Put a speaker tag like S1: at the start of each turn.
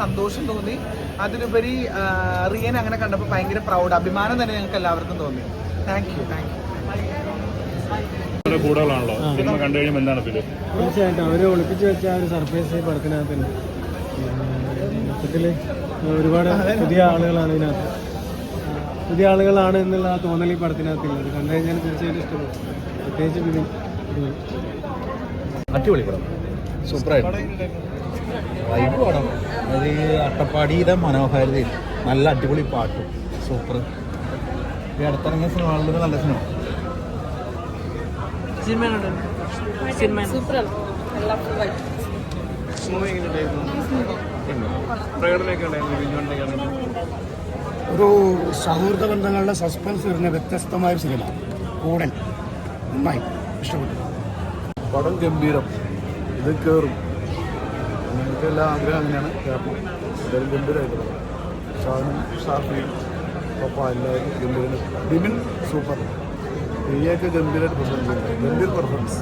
S1: സന്തോഷം തോന്നി. അതിലുപരി റിയൻ അങ്ങനെ കണ്ടപ്പോൾ ഭയങ്കര പ്രൗഡ് അഭിമാനം തന്നെ ഞങ്ങൾക്ക് എല്ലാവർക്കും തോന്നി. താങ്ക് യു താങ്ക് യു
S2: കൂടുതലാണല്ലോ. സിനിമ കണ്ടു കഴിയുമ്പോൾ എന്താണ്
S3: തീർച്ചയായിട്ടും. അവരെ ഒളിപ്പിച്ചു വെച്ച ആ ഒരു സർപ്രൈസ് ഈ പടത്തിനകത്തുണ്ട് മൊത്തത്തിൽ ഒരുപാട് പുതിയ ആളുകളാണ് ഇതിനകത്ത്. പുതിയ ആളുകളാണ് എന്നുള്ള ആ തോന്നൽ ഈ പടത്തിനകത്തുള്ളത് കണ്ടു കഴിഞ്ഞാൽ തീർച്ചയായിട്ടും ഇഷ്ടപ്പെടും. പ്രത്യേകിച്ച്. അടിപൊളി
S4: പടം. സൂപ്പറായിട്ട്. വൈബ് പടം അത് അട്ടപ്പാടിയുടെ മനോഹാരിതയിൽ നല്ല അടിപൊളി പാട്ടും. സൂപ്പർ. ഈ അടുത്തിറങ്ങിയ സിനിമകളിൽ നല്ല സിനിമ.
S5: ഒരു സൗഹൃദ ബന്ധങ്ങളുടെ സസ്പെൻസ് വരുന്ന വ്യത്യസ്തമായ സിനിമ. കൂടൻ നന്നായി. ഇഷ്ടപ്പെട്ടു.
S6: പടം ഗംഭീരം. ഇത് കയറും നിങ്ങൾക്ക് എല്ലാ ആഗ്രഹം അങ്ങനെയാണ്. കാരണം എന്തായാലും ഗംഭീരമായിട്ടുള്ളത് ഷാനും ഷാഫിയും പപ്പ എല്ലാവരും ഗംഭീരമായിട്ട്. ബിമിൻ സൂപ്പർ. തെയ്യൊക്കെ ഗംഭീരമായിട്ട് പെർഫോമൻസ് ചെയ്യുന്നത് ഗംഭീർ പെർഫോമൻസ്